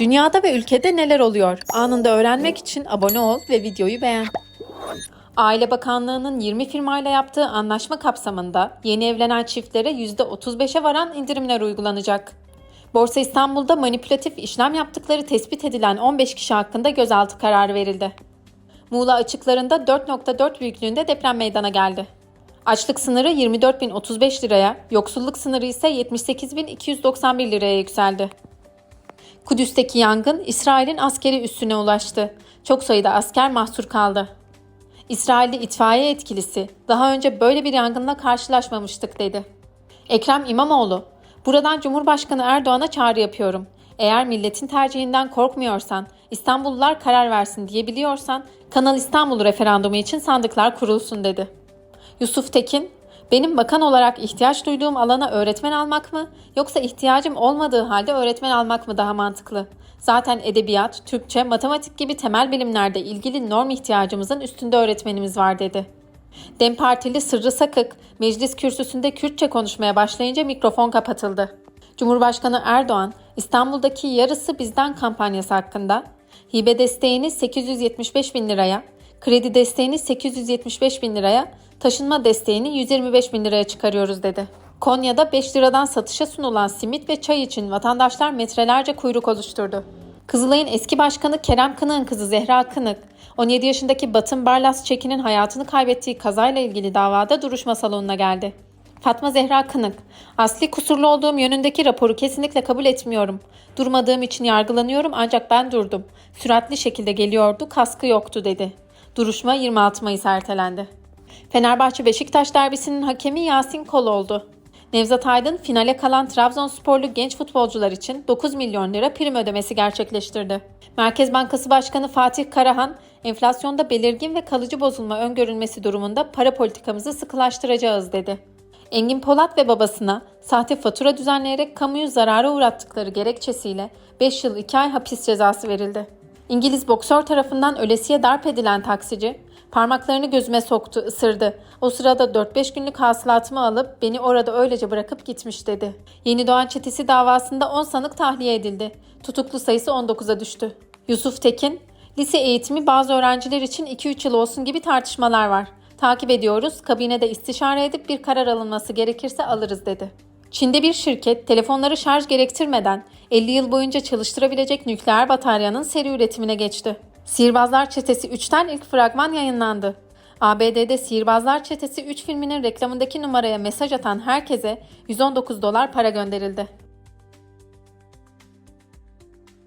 Dünyada ve ülkede neler oluyor? Anında öğrenmek için abone ol ve videoyu beğen. Aile Bakanlığı'nın 20 firmayla yaptığı anlaşma kapsamında yeni evlenen çiftlere %35'e varan indirimler uygulanacak. Borsa İstanbul'da manipülatif işlem yaptıkları tespit edilen 15 kişi hakkında gözaltı kararı verildi. Muğla açıklarında 4.4 büyüklüğünde deprem meydana geldi. Açlık sınırı 24.035 liraya, yoksulluk sınırı ise 78.291 liraya yükseldi. Kudüs'teki yangın İsrail'in askeri üssüne ulaştı. Çok sayıda asker mahsur kaldı. İsrailli itfaiye yetkilisi daha önce böyle bir yangınla karşılaşmamıştık dedi. Ekrem İmamoğlu, buradan Cumhurbaşkanı Erdoğan'a çağrı yapıyorum. Eğer milletin tercihinden korkmuyorsan, İstanbullular karar versin diyebiliyorsan Kanal İstanbul referandumu için sandıklar kurulsun dedi. Yusuf Tekin, benim bakan olarak ihtiyaç duyduğum alana öğretmen almak mı yoksa ihtiyacım olmadığı halde öğretmen almak mı daha mantıklı? Zaten edebiyat, Türkçe, matematik gibi temel bilimlerde ilgili norm ihtiyacımızın üstünde öğretmenimiz var dedi. Dem Partili Sırrı Sakık, meclis kürsüsünde Kürtçe konuşmaya başlayınca mikrofon kapatıldı. Cumhurbaşkanı Erdoğan, İstanbul'daki yarısı bizden kampanyası hakkında hibe desteğini 875 bin liraya, kredi desteğini 875 bin liraya, taşınma desteğini 125 bin liraya çıkarıyoruz dedi. Konya'da 5 liradan satışa sunulan simit ve çay için vatandaşlar metrelerce kuyruk oluşturdu. Kızılay'ın eski başkanı Kerem Kınık'ın kızı Zehra Kınık, 17 yaşındaki Batın Barlas Çekin'in hayatını kaybettiği kazayla ilgili davada duruşma salonuna geldi. Fatma Zehra Kınık, asli kusurlu olduğum yönündeki raporu kesinlikle kabul etmiyorum. Durmadığım için yargılanıyorum ancak ben durdum. Süratli şekilde geliyordu, kaskı yoktu dedi. Duruşma 26 Mayıs ertelendi. Fenerbahçe Beşiktaş derbisinin hakemi Yasin Kol oldu. Nevzat Aydın finale kalan Trabzonsporlu genç futbolcular için 9 milyon lira prim ödemesi gerçekleştirdi. Merkez Bankası Başkanı Fatih Karahan, enflasyonda belirgin ve kalıcı bozulma öngörülmesi durumunda para politikamızı sıkılaştıracağız dedi. Engin Polat ve babasına sahte fatura düzenleyerek kamuyu zarara uğrattıkları gerekçesiyle 5 yıl 2 ay hapis cezası verildi. İngiliz boksör tarafından ölesiye darp edilen taksici, parmaklarını gözüme soktu, ısırdı. O sırada 4-5 günlük hasılatımı alıp beni orada öylece bırakıp gitmiş dedi. Yeni Doğan çetesi davasında 10 sanık tahliye edildi. Tutuklu sayısı 19'a düştü. Yusuf Tekin, lise eğitimi bazı öğrenciler için 2-3 yıl olsun gibi tartışmalar var. Takip ediyoruz, kabinede istişare edip bir karar alınması gerekirse alırız dedi. Çin'de bir şirket telefonları şarj gerektirmeden 50 yıl boyunca çalıştırabilecek nükleer bataryanın seri üretimine geçti. Sihirbazlar Çetesi 3'ten ilk fragman yayınlandı. ABD'de Sihirbazlar Çetesi 3 filminin reklamındaki numaraya mesaj atan herkese 119 dolar para gönderildi.